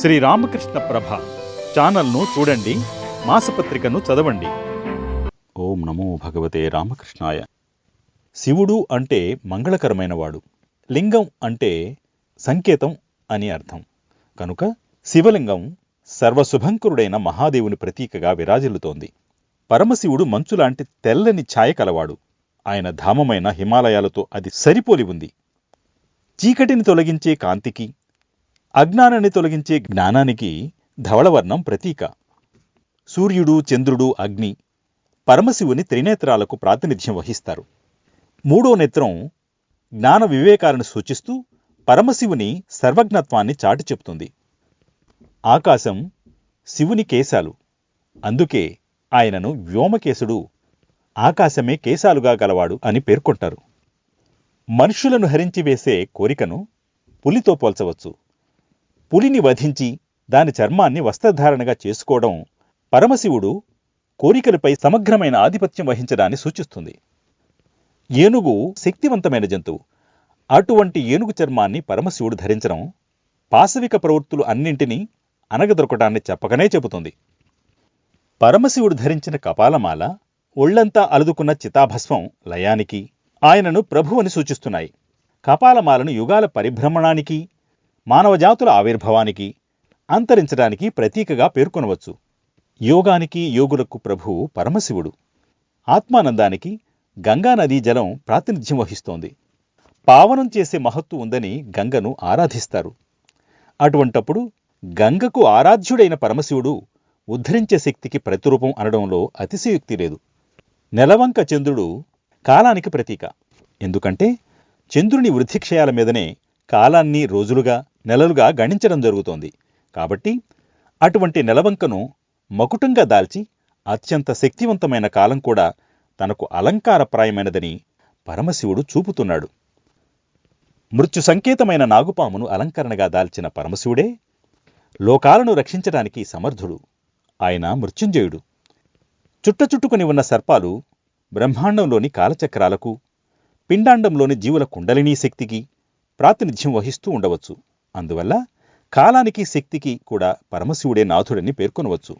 శ్రీ రామకృష్ణ ప్రభ ఛానల్ను చూడండి మాసపత్రికను చదవండి. ఓం నమో భగవతే రామకృష్ణాయ. శివుడు అంటే మంగళకరమైనవాడు లింగం అంటే సంకేతం అని అర్థం. కనుక శివలింగం సర్వశుభంకరుడైన మహాదేవుని ప్రతీకగా విరాజిల్లుతోంది. పరమశివుడు మంచులాంటి తెల్లని ఛాయ కలవాడు. ఆయన ధామమైన హిమాలయాలతో అది సరిపోలి ఉంది. చీకటిని తొలగించే కాంతికి అజ్ఞానాన్ని తొలగించే జ్ఞానానికి ధవళవర్ణం ప్రతీక. సూర్యుడు చంద్రుడు అగ్ని పరమశివుని త్రినేత్రాలకు ప్రాతినిధ్యం వహిస్తారు. మూడో నేత్రం జ్ఞాన వివేకాలను సూచిస్తూ పరమశివుని సర్వజ్ఞత్వాన్ని చాటి చెప్తుంది ఆకాశం శివుని కేశాలు. అందుకే ఆయనను వ్యోమకేశుడు ఆకాశమే కేశాలుగా గలవాడు అని పేర్కొంటారు. మనుషులను హరించి వేసే కోరికను పులితో పోల్చవచ్చు. పులిని వధించి దాని చర్మాన్ని వస్త్రధారణగా చేసుకోవడం పరమశివుడు కోరికలపై సమగ్రమైన ఆధిపత్యం వహించడాన్ని సూచిస్తుంది. ఏనుగు శక్తివంతమైన జంతువు. అటువంటి ఏనుగు చర్మాన్ని పరమశివుడు ధరించడం పాశవిక ప్రవృత్తులు అన్నింటినీ అనగదొరకటాన్ని చెప్పకనే చెబుతుంది. పరమశివుడు ధరించిన కపాలమాల ఒళ్ళంతా అలుదుకున్న చితాభస్వం లయానికి ఆయనను ప్రభువని సూచిస్తున్నాయి. కపాలమాలను యుగాల పరిభ్రమణానికి మానవజాతుల ఆవిర్భావానికి అంతరించడానికి ప్రతీకగా పేర్కొనవచ్చు. యోగానికి యోగులకు ప్రభువు పరమశివుడు. ఆత్మానందానికి గంగానదీ జలం ప్రాతినిధ్యం వహిస్తోంది. పావనం చేసే మహత్తు ఉందని గంగను ఆరాధిస్తారు. అటువంటప్పుడు గంగకు ఆరాధ్యుడైన పరమశివుడు ఉద్ధరించే శక్తికి ప్రతిరూపం అనడంలో అతిశయోక్తి లేదు. నెలవంక చంద్రుడు కాలానికి ప్రతీక. ఎందుకంటే చంద్రుని వృద్ధిక్షయాల మీదనే కాలాన్ని రోజులుగా నెలలుగా గణించడం జరుగుతోంది. కాబట్టి అటువంటి నెలవంకను మకుటంగా దాల్చి అత్యంత శక్తివంతమైన కాలం కూడా తనకు అలంకారప్రాయమైనదని పరమశివుడు చూపుతున్నాడు. మృత్యు సంకేతమైన నాగుపామును అలంకరణగా దాల్చిన పరమశివుడే లోకాలను రక్షించడానికి సమర్థుడు. ఆయన మృత్యుంజయుడు. చుట్టచుట్టుకుని ఉన్న సర్పాలు బ్రహ్మాండంలోని కాలచక్రాలకు పిండాండంలోని జీవుల కుండలినీ శక్తికి ప్రాతినిధ్యం వహిస్తూ ఉండవచ్చు. అందువల్ల కాలానికి శక్తికి కూడా పరమశివుడే నాథుడని పేర్కొనవచ్చు.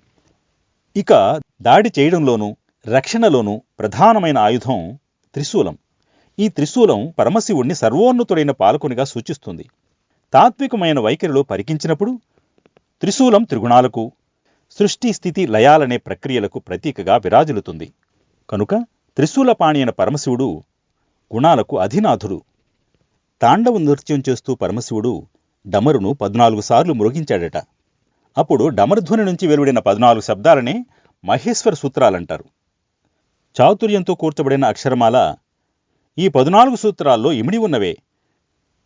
ఇక దాడి చేయడంలోనూ రక్షణలోనూ ప్రధానమైన ఆయుధం త్రిశూలం. ఈ త్రిశూలం పరమశివుణ్ణి సర్వోన్నతుడైన పాలకునిగా సూచిస్తుంది. తాత్వికమైన వైఖరిలో పరికించినప్పుడు త్రిశూలం త్రిగుణాలకు సృష్టి స్థితి లయాలనే ప్రక్రియలకు ప్రతీకగా విరాజిల్లుతుంది. కనుక త్రిశూలపాణి అయిన పరమశివుడు గుణాలకు అధినాథుడు. తాండవ నృత్యం చేస్తూ పరమశివుడు డమరును పద్నాలుగు సార్లు మృగించాడట. అప్పుడు డమరుధ్వని నుంచి వెలువడిన పద్నాలుగు శబ్దాలనే మహేశ్వర సూత్రాలంటారు. చాతుర్యంతో కూర్చబడిన అక్షరమాల ఈ పద్నాలుగు సూత్రాల్లో ఇమిడి ఉన్నవే.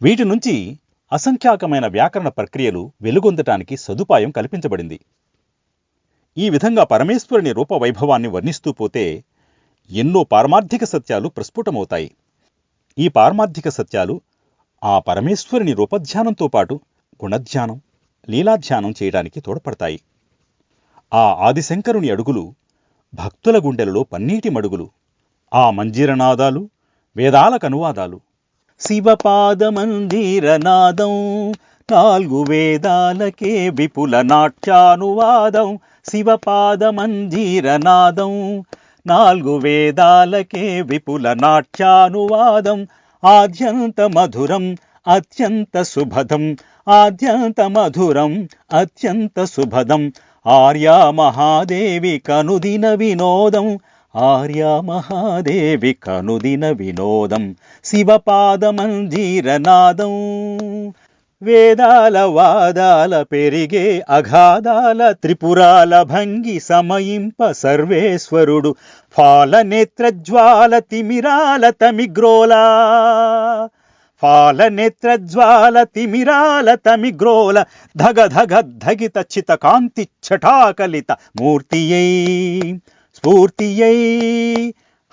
వీటి నుంచి అసంఖ్యాకమైన వ్యాకరణ ప్రక్రియలు వెలుగొందటానికి సదుపాయం కల్పించబడింది. ఈ విధంగా పరమేశ్వరుని రూపవైభవాన్ని వర్ణిస్తూ పోతే ఎన్నో పారమార్థిక సత్యాలు ప్రస్ఫుటమవుతాయి. ఈ పారమార్థిక సత్యాలు ఆ పరమేశ్వరుని రూపధ్యానంతో పాటు గుణధ్యానం లీలాధ్యానం చేయడానికి తోడ్పడతాయి. ఆ ఆదిశంకరుని అడుగులు భక్తుల గుండెలలో పన్నీటి మడుగులు ఆ మంజీరనాదాలు వేదాలకు అనువాదాలు శివపాదమందిరనాదం నాలుగు వేదాలకే విపుల నాట్యానువాదం. శివపాదమంజీరనాదం నాలుగు వేదాలకే విపుల నాట్యానువాదం. ఆద్యంత మధురం అత్యంత సుభదం ఆద్యంత మధురం అత్యంత సుభదం ఆర్యా మహాదేవి కనుదిన వినోదం. ఆర్యా మహాదేవి కనుదిన వినోదం. శివపాదమంజీరనాదం. వేదాల వాదాల పెరిగే అఘాదాల త్రిపురాల భంగి సమయింప సర్వేశ్వరుడు ఫాలనేత్రజ్వాల తిమిరాల తమిగ్రోలా ఫాలనేత్రజ్వాల తిమిరాల తమిగ్రోల ధగ ధగ ధగిత చిత కాంతి ఛటాకలిత మూర్తియై స్ఫూర్తియై.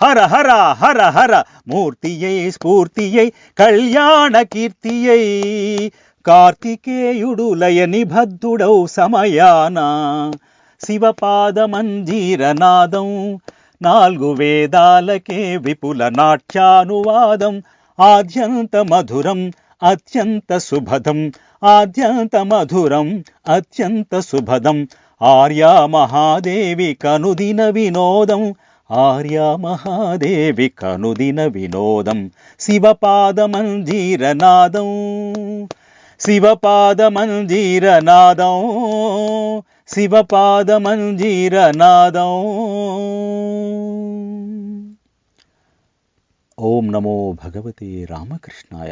హర హర హర హర మూర్తియై స్ఫూర్తియై. కళ్యాణ కీర్తియై. కార్తికేయుడు లయని నిబద్ధుడౌ సమయాన శివపాదమంజీరనాదం నాలుగు వేదాలకే విపుల నాట్యానువాదం ఆద్యంత మధురం అత్యంత సుభదం ఆద్యంత మధురం అత్యంత శుభదం ఆర్యా మహాదేవి కనుదిన వినోదం ఆర్యా మహాదేవి కనుదిన వినోదం శివపాదమంజీరనాదం శివపాదమంజీరనాదం శివపాదమంజీరనాదం ఓం నమో భగవతే రామకృష్ణాయ